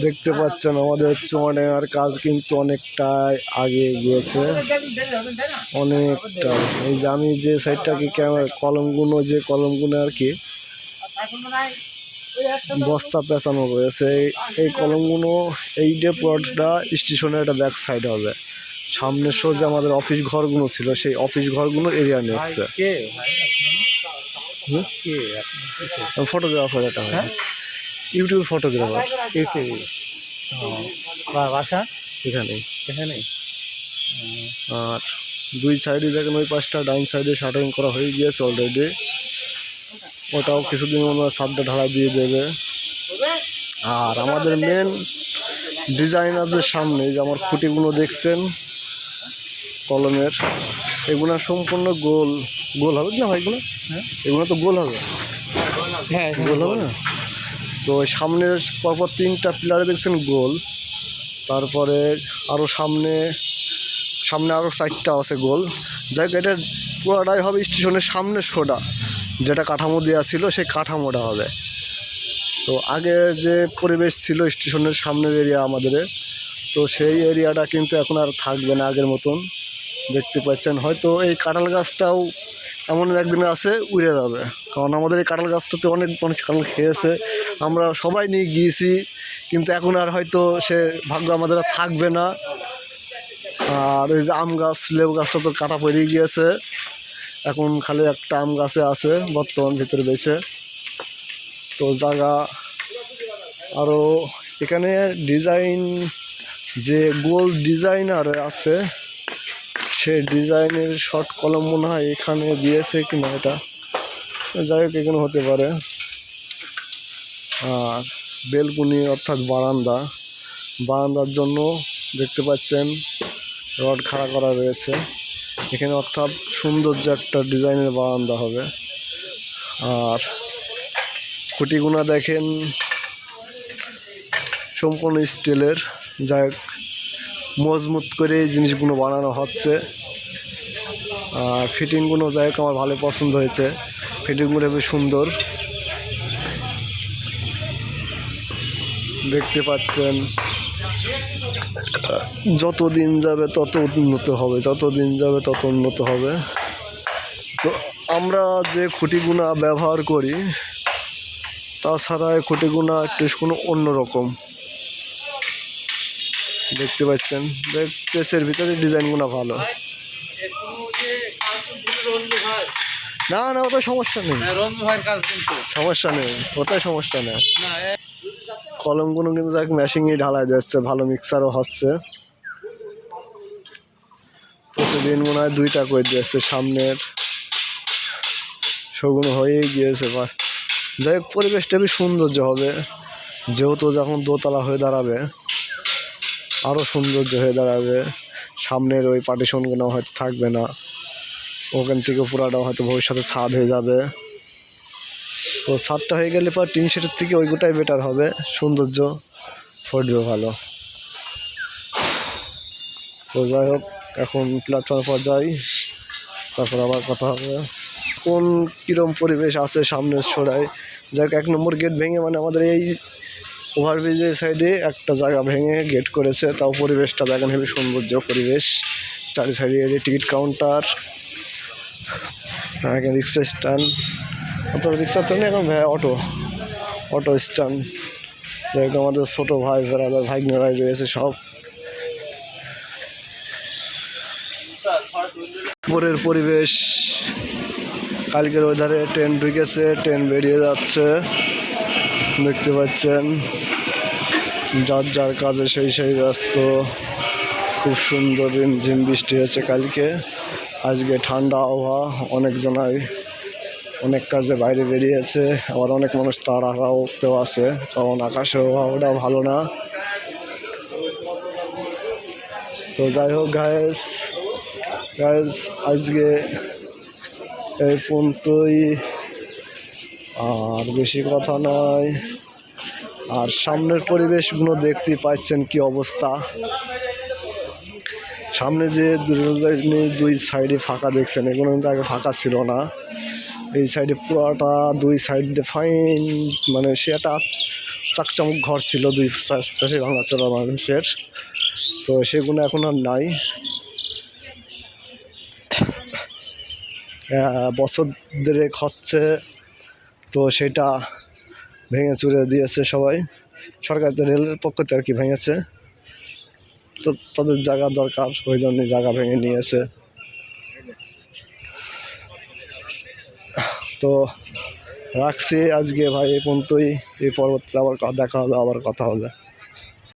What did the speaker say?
দেখতে পাচ্ছেন আমাদের চুয়াডাঙ্গার কাজ কিন্তু অনেকটাই আগে গিয়েছে। অনেকটা এই যে আমি যে সাইডটাকে ক্যামেরা কলমগুলো যে কলমগুলো আর কি বস্তা পেঁচানো রয়েছে। এই- কলমগুলো এই যে প্লটটা স্টেশনের একটা ব্যাক সাইড হবে। সামনে সোজা আমাদের অফিস ঘরগুলো ছিল সেই অফিস ঘরগুলো এরিয়া নিচ্ছে। আপনি ফটোগ্রাফার এটা হয় হ্যাঁ? YouTube photographer. কে কে ও, বা- বাসা? এখানে। এখানে? আর দুই সাইডে দেখেন ওই পাশটা ডাইন সাইডে শাটারিং করা হয়ে গিয়েছে অলরেডি ওটাও কিছুদিন মনে হয় সাতটা ঢালা দিয়ে দেবে। আর আমাদের মেন ডিজাইনারদের সামনে যে আমার খুঁটিগুলো দেখছেন কলমের এগুলো সম্পূর্ণ গোল। গোল হবে না ভাই এগুলো? হ্যাঁ। এগুলো তো গোল হবে। হ্যাঁ গোল হবে না? তো ওই সামনের পরপর তিনটা পিলারে দেখছেন গোল। তারপরে আরও সামনে সামনে আরও চারটা আছে গোল। যাই হোক, এটা পুরোটাই হবে স্টেশনের সামনে সোডা, যেটা কাঠামো দেওয়া ছিল সেই কাঠামোটা হবে। তো আগে যে পরিবেশ ছিল স্টেশনের সামনের এরিয়া আমাদের, তো সেই এরিয়াটা কিন্তু এখন আর থাকবে না আগের মতন। দেখতে পাচ্ছেন, হয়তো এই কাঁঠাল গাছটাও এমন একদিন আছে উড়ে যাবে। কারণ আমাদের এই কাঁঠাল গাছটাতে অনেক মানুষ কাঁঠাল খেয়েছে। আমরা সবাই নিয়ে গিয়েছি, কিন্তু এখন আর হয়তো সে ভাগ্য আমাদের আর থাকবে না। আর ওই যে আম গাছ, লেবু গাছটা তো কাটা পড়ে গিয়েছে। এখন খালি একটা আম গাছে আছে, বর্তমান ভিতরে বেছে তো জায়গা আরও এখানে ডিজাইন যে গোল ডিজাইনার আছে সে ডিজাইনের শর্ট কলম মনে হয় এখানে দিয়েছে কি না এটা। যাই হোক, এখানে হতে পারে। আর বেলকুনি অর্থাৎ বারান্দা। বারান্দার জন্য দেখতে পাচ্ছেন, রড খাড়া করা রয়েছে। এখানে অর্থাৎ সৌন্দর্য একটা ডিজাইনের বারান্দা হবে। আর খুঁটিগুনা দেখেন, সম্পূর্ণ স্টিলের। যাই মজবুত করে জিনিসগুলো বানানো হচ্ছে। আর ফিটিংগুলো যাই হোক আমার ভালো পছন্দ হয়েছে। ফিটিংগুলো বেশ সুন্দর। দেখতে পাচ্ছেন যত দিন যাবে তত উন্নত হবে যত দিন যাবে তত উন্নত হবে। তো আমরা যে খুঁটিগুনা ব্যবহার করি, তাছাড়া খুঁটিগুনা একটু কোনো অন্যরকম। দেখতে পাচ্ছেন। পেসের ভিতরে ডিজাইনগুলো ভালো। না না ওটা সমস্যা নেই। কিন্তু। সমস্যা নেই ওটাই সমস্যা নেই। কলমগুলো কিন্তু দেখ মেশিনই ঢালাই যাচ্ছে ভালো মিক্সারও হচ্ছে। প্রতিদিন মনে হয় দুইটা করে দিয়েছে সামনের। সেগুলো হয়েই গিয়েছে বা যাই হোক পরিবেশটা বেশ সৌন্দর্য হবে। যেহেতু যখন দোতলা হয়ে দাঁড়াবে আরও সৌন্দর্য হয়ে দাঁড়াবে। সামনের ওই পার্টিশনগুলো হয়তো থাকবে না। ওখান থেকে পুরাটা হয়তো ভবিষ্যতে ছাদ হয়ে যাবে। তো ছাদটা হয়ে গেলে পর টিন শেডের থেকে ওইগুলোটাই বেটার হবে। সৌন্দর্য ফুটবে ভালো। তো যাই হোক, এখন প্ল্যাটফর্ম পর যাই। তারপর আবার কথা হবে। কোন কীরকম পরিবেশ আছে সামনের ছড়ায় যাই এক নম্বর গেট ভেঙে মানে আমাদের এই ওভারব্রিজের সাইডে একটা জায়গা ভেঙে গেট করেছে, তাও পরিবেশটা দেখেন হেবি সৌন্দর্য পরিবেশ। চারি সাইডে টিকিট কাউন্টার এখানে রিক্সা স্ট্যান্ড অত রিক্সার তো এখন অটো অটো স্ট্যান্ড যেহেতু আমাদের ছোটো ভাই বেড়াদার ভাইগনেরাই রয়েছে সব। উপরের পরিবেশ, কালকের ওয়েদারে ট্রেন ঢুকেছে ট্রেন বেরিয়ে যাচ্ছে। দেখতে পাচ্ছেন। যার যার কাজে সেই সেই ব্যস্ত। খুব সুন্দর ঝিম বৃষ্টি হয়েছে কালকে। আজকে ঠান্ডা আবহাওয়া, অনেকজনাই অনেক কাজে বাইরে বেরিয়েছে। আবার অনেক মানুষ তারাও কেউ আছে। কারণ আকাশের আবহাওয়াটা ভালো না। তো যাই হোক গায়েস গায়েস আজকে এই পর্যন্তই। আর বেশি কথা নয়। আর সামনের পরিবেশগুলো দেখতে পাচ্ছেন কি অবস্থা। সামনে যে দুই- সাইডে ফাঁকা দেখছেন, এগুলো কিন্তু আগে ফাঁকা ছিল না। এই সাইডে পুরোটা দুই সাইড দিয়ে ফাইন মানে সে একটা চাকচামুক ঘর ছিল, দুই পাশে ভাঙাচোরা মানুষের। তো সেগুলো এখন আর নাই। বছর দেড়েক হচ্ছে। তো সেটা ভেঙে চুরে দিয়েছে সবাই। সরকার তো রেলের পক্ষ থেকে আর কি ভেঙেছে। তো তাদের জায়গা দরকার, ওই জন্যই জায়গা ভেঙে নিয়েছে। তো রাখছি আজকে ভাই, এই পর্যন্তই। এই পর্বতে আবার দেখা হবে, আবার কথা হবে।